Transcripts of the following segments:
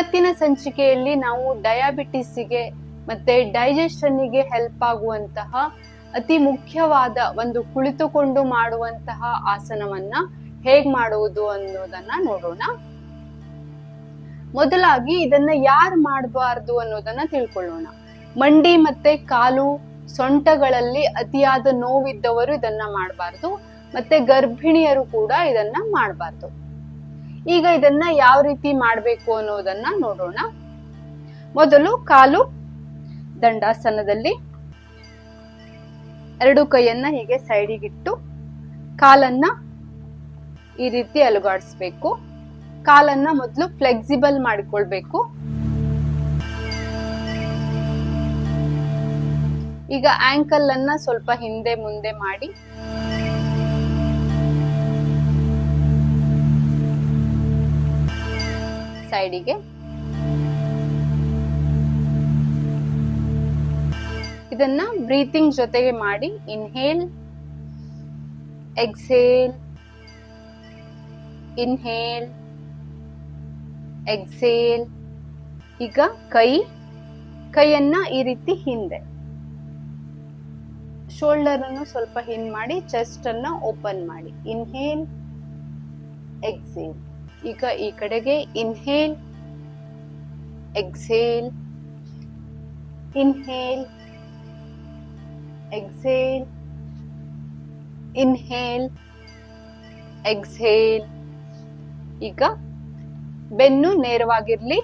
ಇವತ್ತಿನ ಸಂಚಿಕೆಯಲ್ಲಿ ನಾವು ಡಯಾಬಿಟಿಸ್ಗೆ ಮತ್ತೆ ಡೈಜೆಷನ್ಗೆ ಹೆಲ್ಪ್ ಆಗುವಂತಹ ಅತಿ ಮುಖ್ಯವಾದ ಒಂದು ಕುಳಿತುಕೊಂಡು ಮಾಡುವಂತಹ ಆಸನವನ್ನ ಹೇಗ್ ಮಾಡುವುದು ಅನ್ನೋದನ್ನ ನೋಡೋಣ. ಮೊದಲಾಗಿ ಇದನ್ನ ಯಾರು ಮಾಡಬಾರ್ದು ಅನ್ನೋದನ್ನ ತಿಳ್ಕೊಳ್ಳೋಣ. ಮಂಡಿ ಮತ್ತೆ ಕಾಲು ಸೊಂಟಗಳಲ್ಲಿ ಅತಿಯಾದ ನೋವಿದ್ದವರು ಇದನ್ನ ಮಾಡಬಾರ್ದು. ಮತ್ತೆ ಗರ್ಭಿಣಿಯರು ಕೂಡ ಇದನ್ನ ಮಾಡಬಾರ್ದು. ಈಗ ಇದನ್ನ ಯಾವ ರೀತಿ ಮಾಡಬೇಕು ಅನ್ನೋದನ್ನ ನೋಡೋಣ. ಮೊದಲು ಕಾಲು ದಂಡಾಸನದಲ್ಲಿ ಎರಡು ಕೈಯನ್ನ ಹೀಗೆ ಸೈಡಿಗಿಟ್ಟು ಕಾಲನ್ನ ಈ ರೀತಿ ಅಲುಗಾಡಿಸ್ಬೇಕು. ಕಾಲನ್ನ ಮೊದಲು ಫ್ಲೆಕ್ಸಿಬಲ್ ಮಾಡಿಕೊಳ್ಬೇಕು. ಈಗ ಆಂಕಲ್ ಅನ್ನ ಸ್ವಲ್ಪ ಹಿಂದೆ ಮುಂದೆ ಮಾಡಿ. ಸೈಡಿಗೆ ಇದನ್ನ ಬ್ರೀತಿಂಗ್ ಜೊತೆಗೆ ಮಾಡಿ ಇನ್ಹೇಲ್ ಎಕ್ಸೇಲ್ ಇನ್ಹೇಲ್ ಎಕ್ಸೇಲ್ ಈಗ ಕೈ, ಕೈಯನ್ನ ಈ ರೀತಿ ಹಿಂದೆ. ಶೋಲ್ಡರ್ ಅನ್ನು ಸ್ವಲ್ಪ ಹಿಂದ್ ಮಾಡಿ ಚೆಸ್ಟ್ ಅನ್ನ ಓಪನ್ ಮಾಡಿ. ಇನ್ಹೇಲ್ ಎಕ್ಸೇಲ್ ಈಗ ಈ ಕಡೆಗೆ inhale exhale inhale exhale inhale exhale ಈಗ ಬೆನ್ನು ನೇರವಾಗಿರ್ಲಿ,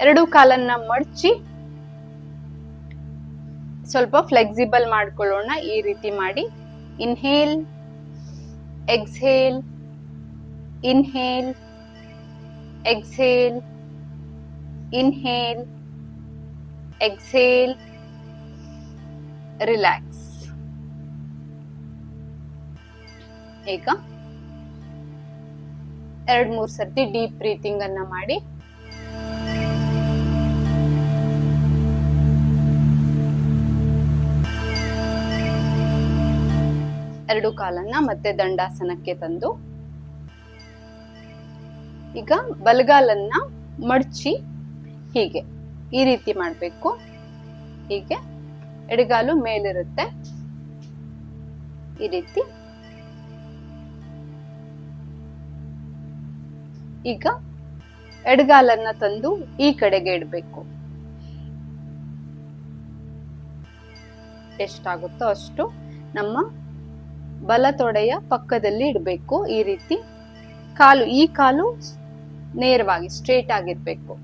ಎರಡು ಕಾಲನ್ನ ಮಡಚಿ, ಸ್ವಲ್ಪ ಫ್ಲೆಕ್ಸಿಬಲ್ ಮಾಡ್ಕೊಳ್ಳೋಣ ಈ ರೀತಿ ಮಾಡಿ. Inhale exhale inhale exhale inhale, exhale, relax. ಈಗ ಎರಡ್ ಮೂರ್ ಸರ್ತಿ ಡೀಪ್ ಬ್ರೀತಿಂಗ್ ಅನ್ನ ಮಾಡಿ. ಎರಡು ಕಾಲನ್ನ ಮತ್ತೆ ದಂಡಾಸನಕ್ಕೆ ತಂದು. ಈಗ ಬಲಗಾಲನ್ನ ಮಡಚಿ ಹೀಗೆ ಈ ರೀತಿ ಮಾಡಬೇಕು. ಹೀಗೆ ಎಡಗಾಲು ಮೇಲಿರುತ್ತೆ. ಈ ರೀತಿ. ಈಗ ಎಡಗಾಲನ್ನ ತಂದು ಈ ಕಡೆಗೆ ಇಡಬೇಕು. ಎಷ್ಟಾಗುತ್ತೋ ಅಷ್ಟು ನಮ್ಮ ಬಲ ತೊಡೆಯ ಪಕ್ಕದಲ್ಲಿ ಇಡಬೇಕು ಈ ರೀತಿ. ಕಾಲು, ಈ ಕಾಲು ನೇರವಾಗಿ ಸ್ಟ್ರೇಟ್ ಆಗಿರ್ಬೇಕು.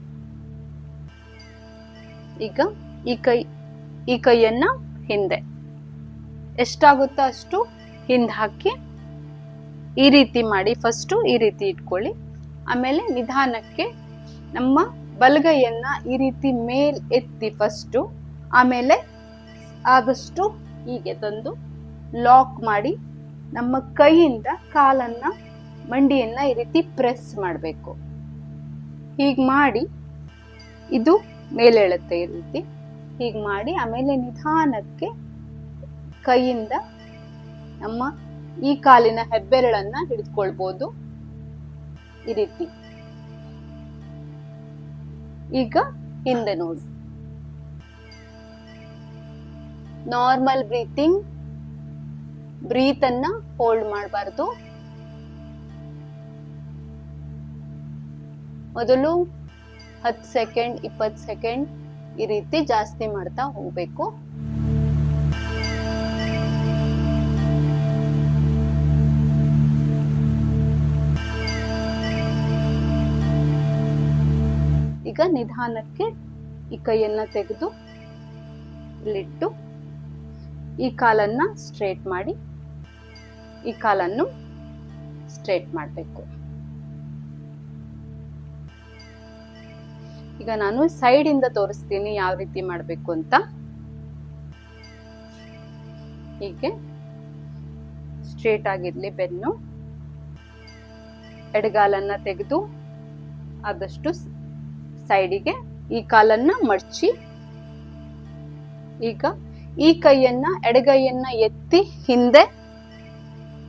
ಈಗ ಈ ಕೈ, ಈ ಕೈಯನ್ನ ಹಿಂದೆ. ಎಷ್ಟಾಗುತ್ತೋ ಅಷ್ಟು ಹಿಂದೆ ಹಾಕಿ ಈ ರೀತಿ ಮಾಡಿ ಫಸ್ಟು ಈ ರೀತಿ ಇಟ್ಕೊಳ್ಳಿ. ಆಮೇಲೆ ನಿಧಾನಕ್ಕೆ ನಮ್ಮ ಬಲಗೈಯನ್ನ ಈ ರೀತಿ ಮೇಲ್ ಎತ್ತಿ ಫಸ್ಟು ಆಮೇಲೆ ಆದಷ್ಟು ಹೀಗೆ ತಂದು ಲಾಕ್ ಮಾಡಿ, ನಮ್ಮ ಕೈಯಿಂದ ಕಾಲನ್ನ, ಮಂಡಿಯನ್ನ ಈ ರೀತಿ ಪ್ರೆಸ್ ಮಾಡಬೇಕು. ಹೀಗೆ ಮಾಡಿ ಇದು ಮೇಲೇಳುತ್ತೆ ಈ ರೀತಿ. ಹೀಗೆ ಮಾಡಿ ಆಮೇಲೆ ನಿಧಾನಕ್ಕೆ ಕೈಯಿಂದ ನಮ್ಮ ಈ ಕಾಲಿನ ಹೆಬ್ಬೆರಳನ್ನ ಹಿಡಿದುಕೊಳ್ಬೋದು. ಈ ರೀತಿ. ಈಗ ಹಿಂದೆ ನೋಡಿ. ನಾರ್ಮಲ್ ಬ್ರೀತಿಂಗ್ ಬ್ರೀತ್ ಅನ್ನ ಹೋಲ್ಡ್ ಮಾಡಬಾರ್ದು. ಮೊದಲು ಹತ್ತು ಸೆಕೆಂಡ್ ಇಪ್ಪತ್ತು ಸೆಕೆಂಡ್ ಈ ರೀತಿ ಜಾಸ್ತಿ ಮಾಡ್ತಾ ಹೋಗ್ಬೇಕು. ಈಗ ನಿಧಾನಕ್ಕೆ ಈ ಕೈಯನ್ನ ತೆಗೆದು ಇಲ್ಲಿಟ್ಟು ಈ ಕಾಲನ್ನ ಸ್ಟ್ರೇಟ್ ಮಾಡಿ ಈ ಕಾಲನ್ನು ಸ್ಟ್ರೇಟ್ ಮಾಡಬೇಕು. ಈಗ ನಾನು ಸೈಡ್ ಇಂದ ತೋರಿಸ್ತೀನಿ ಯಾವ ರೀತಿ ಮಾಡಬೇಕು ಅಂತ. ಹೀಗೆ ಸ್ಟ್ರೇಟ್ ಆಗಿರ್ಲಿ ಬೆನ್ನು. ಎಡಗಾಲನ್ನ ತೆಗೆದು ಆದಷ್ಟು ಸೈಡಿಗೆ ಈ ಕಾಲನ್ನ ಮಡಚಿ. ಈಗ ಈ ಕೈಯನ್ನ, ಎಡಗೈಯನ್ನ ಎತ್ತಿ ಹಿಂದೆ.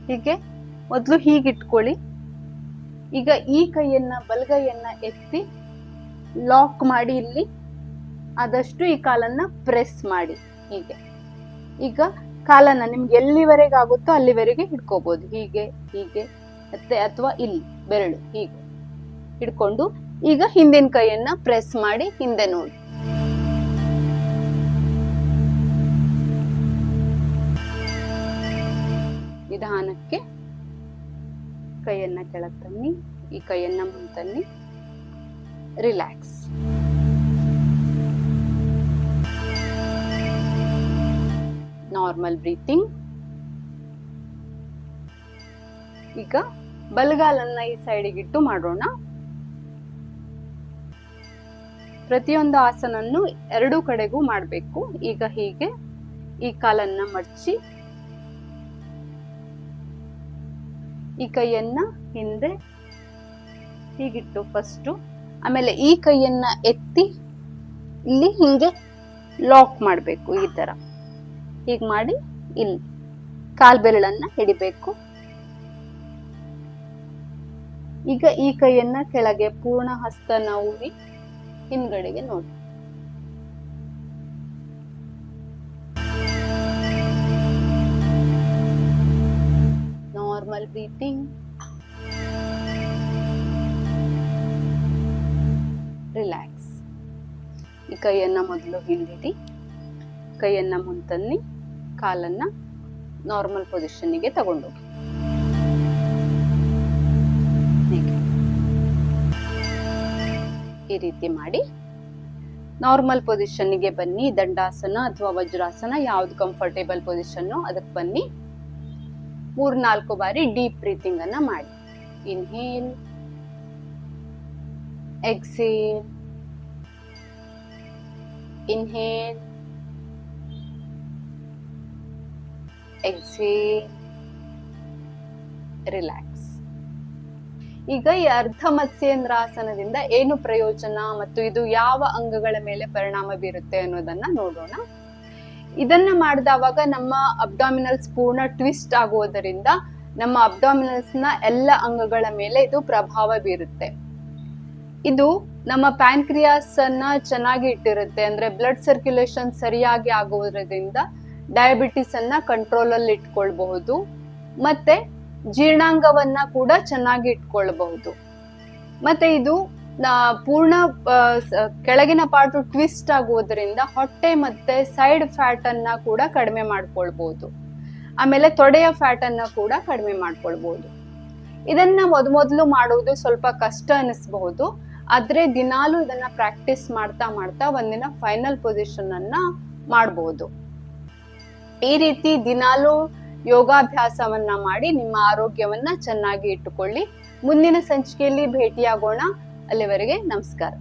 ಹೀಗೆ ಮೊದಲು ಹೀಗಿಟ್ಕೊಳ್ಳಿ. ಈಗ ಈ ಕೈಯನ್ನ, ಬಲಗೈಯನ್ನ ಎತ್ತಿ ಲಾಕ್ ಮಾಡಿ ಇಲ್ಲಿ, ಆದಷ್ಟು ಈ ಕಾಲನ್ನ ಪ್ರೆಸ್ ಮಾಡಿ. ಹೀಗೆ. ಈಗ ಕಾಲನ್ನ ನಿಮ್ಗೆ ಎಲ್ಲಿವರೆಗೆ ಆಗುತ್ತೋ ಅಲ್ಲಿವರೆಗೆ ಹಿಡ್ಕೋಬಹುದು ಹೀಗೆ ಹೀಗೆ, ಮತ್ತೆ ಅಥವಾ ಇಲ್ಲಿ, ಬೆರಳು, ಹೀಗೆ. ಹಿಡ್ಕೊಂಡು ಈಗ ಹಿಂದಿನ ಕೈಯನ್ನ ಪ್ರೆಸ್ ಮಾಡಿ ಹಿಂದೆ ನೋಡಿ. ನಿಧಾನಕ್ಕೆ ಕೈಯನ್ನ ಕೆಳಗೆ ತನ್ನಿ, ಈ ಕೈಯನ್ನ ಮುಂತನ್ನಿ ರಿಲ್ಯಾಕ್ಸ್ ನಾರ್ಮಲ್ ಬ್ರೀತಿಂಗ್ ಈಗ ಬಲಗಾಲನ್ನ ಈ ಸೈಡಿಗೆ ಇಟ್ಟು ಮಾಡೋಣ. ಪ್ರತಿಯೊಂದು ಆಸನನ್ನು ಎರಡೂ ಕಡೆಗೂ ಮಾಡಬೇಕು. ಈಗ ಹೀಗೆ ಈ ಕಾಲನ್ನ ಮಡಚಿ. ಈ ಕೈಯನ್ನ ಹಿಂದೆ ಹೀಗಿಟ್ಟು ಫಸ್ಟು ಆಮೇಲೆ ಈ ಕೈಯನ್ನ ಎತ್ತಿ ಇಲ್ಲಿ ಹಿಂಗೆ ಲಾಕ್ ಮಾಡಬೇಕು ಈ ತರ. ಹೀಗೆ ಮಾಡಿ ಇಲ್ಲಿ ಕಾಲ್ ಬೆರಳನ್ನ ಹಿಡಿಬೇಕು. ಈಗ ಈ ಕೈಯನ್ನ ಕೆಳಗೆ ಪೂರ್ಣ ಹಸ್ತ ನೋವಿ ಹಿಂದ್ಗಡೆಗೆ ನೋಡಿ. ನಾರ್ಮಲ್ ಬ್ರೀತಿಂಗ್ ಈ ಕೈಯನ್ನ ಮೊದಲು ಹಿಂದಿಡಿ, ಕೈಯನ್ನ ಮುಂತನ್ನಿ, ಕಾಲನ್ನ ನಾರ್ಮಲ್ ಪೊಸಿಷನ್ನಿಗೆ ತಗೊಂಡೋಗಿ. ಈ ರೀತಿ ಮಾಡಿ ನಾರ್ಮಲ್ ಪೊಸಿಷನ್ನಿಗೆ ಬನ್ನಿ, ದಂಡಾಸನ ಅಥವಾ ವಜ್ರಾಸನ ಯಾವ್ದು ಕಂಫರ್ಟೇಬಲ್ ಪೊಸಿಷನ್ ಅದಕ್ಕೆ ಬನ್ನಿ. ಮೂರ್ನಾಲ್ಕು ಬಾರಿ ಡೀಪ್ ಬ್ರೀತಿಂಗ್ ಅನ್ನ ಮಾಡಿ. Inhale exhale inhale Exhale. Relax ಈಗ ಈ ಅರ್ಧ ಮತ್ಸ್ಯೇಂದ್ರಾಸನದಿಂದ ಏನು ಪ್ರಯೋಜನ ಮತ್ತು ಇದು ಯಾವ ಅಂಗಗಳ ಮೇಲೆ ಪರಿಣಾಮ ಬೀರುತ್ತೆ ಅನ್ನೋದನ್ನ ನೋಡೋಣ. ಇದನ್ನ ಮಾಡಿದವಾಗ ನಮ್ಮ ಅಬ್ಡಾಮಿನಲ್ಸ್ ಪೂರ್ಣ ಟ್ವಿಸ್ಟ್ ಆಗುವುದರಿಂದ ನಮ್ಮ ಅಬ್ಡಾಮಿನಲ್ಸ್ನ ಎಲ್ಲ ಅಂಗಗಳ ಮೇಲೆ ಇದು ಪ್ರಭಾವ ಬೀರುತ್ತೆ. ಇದು ನಮ್ಮ ಪ್ಯಾನ್ಕ್ರಿಯಾಸ್ ಅನ್ನ ಚೆನ್ನಾಗಿ ಇಟ್ಟಿರುತ್ತೆ. ಅಂದ್ರೆ ಬ್ಲಡ್ ಸರ್ಕ್ಯುಲೇಷನ್ ಸರಿಯಾಗಿ ಆಗುವುದರಿಂದ ಡಯಾಬಿಟಿಸ್ ಅನ್ನ ಕಂಟ್ರೋಲ್ ಅಲ್ಲಿ ಇಟ್ಕೊಳ್ಬಹುದು. ಮತ್ತೆ ಜೀರ್ಣಾಂಗವನ್ನ ಕೂಡ ಚೆನ್ನಾಗಿ ಇಟ್ಕೊಳ್ಬಹುದು. ಮತ್ತೆ ಇದು ಪೂರ್ಣ ಕೆಳಗಿನ ಪಾರ್ಟ್ ಟ್ವಿಸ್ಟ್ ಆಗುವುದರಿಂದ ಹೊಟ್ಟೆ ಮತ್ತೆ ಸೈಡ್ ಫ್ಯಾಟ್ ಅನ್ನ ಕೂಡ ಕಡಿಮೆ ಮಾಡ್ಕೊಳ್ಬಹುದು. ಆಮೇಲೆ ತೊಡೆಯ ಫ್ಯಾಟ್ ಅನ್ನ ಕೂಡ ಕಡಿಮೆ ಮಾಡ್ಕೊಳ್ಬಹುದು. ಇದನ್ನ ಮೊದ್ ಮೊದಲು ಮಾಡುವುದು ಸ್ವಲ್ಪ ಕಷ್ಟ ಅನಿಸಬಹುದು. ಆದ್ರೆ ದಿನಾಲೂ ಇದನ್ನ ಪ್ರಾಕ್ಟೀಸ್ ಮಾಡ್ತಾ ಮಾಡ್ತಾ ಒಂದಿನ ಫೈನಲ್ ಪೊಸಿಷನ್ ಅನ್ನ ಮಾಡಬಹುದು ಈ ರೀತಿ ದಿನಾಲೂ ಯೋಗಾಭ್ಯಾಸವನ್ನ ಮಾಡಿ ನಿಮ್ಮ ಆರೋಗ್ಯವನ್ನ ಚೆನ್ನಾಗಿ ಇಟ್ಟುಕೊಳ್ಳಿ. ಮುಂದಿನ ಸಂಚಿಕೆಯಲ್ಲಿ ಭೇಟಿಯಾಗೋಣ. ಅಲ್ಲಿವರೆಗೆ ನಮಸ್ಕಾರ.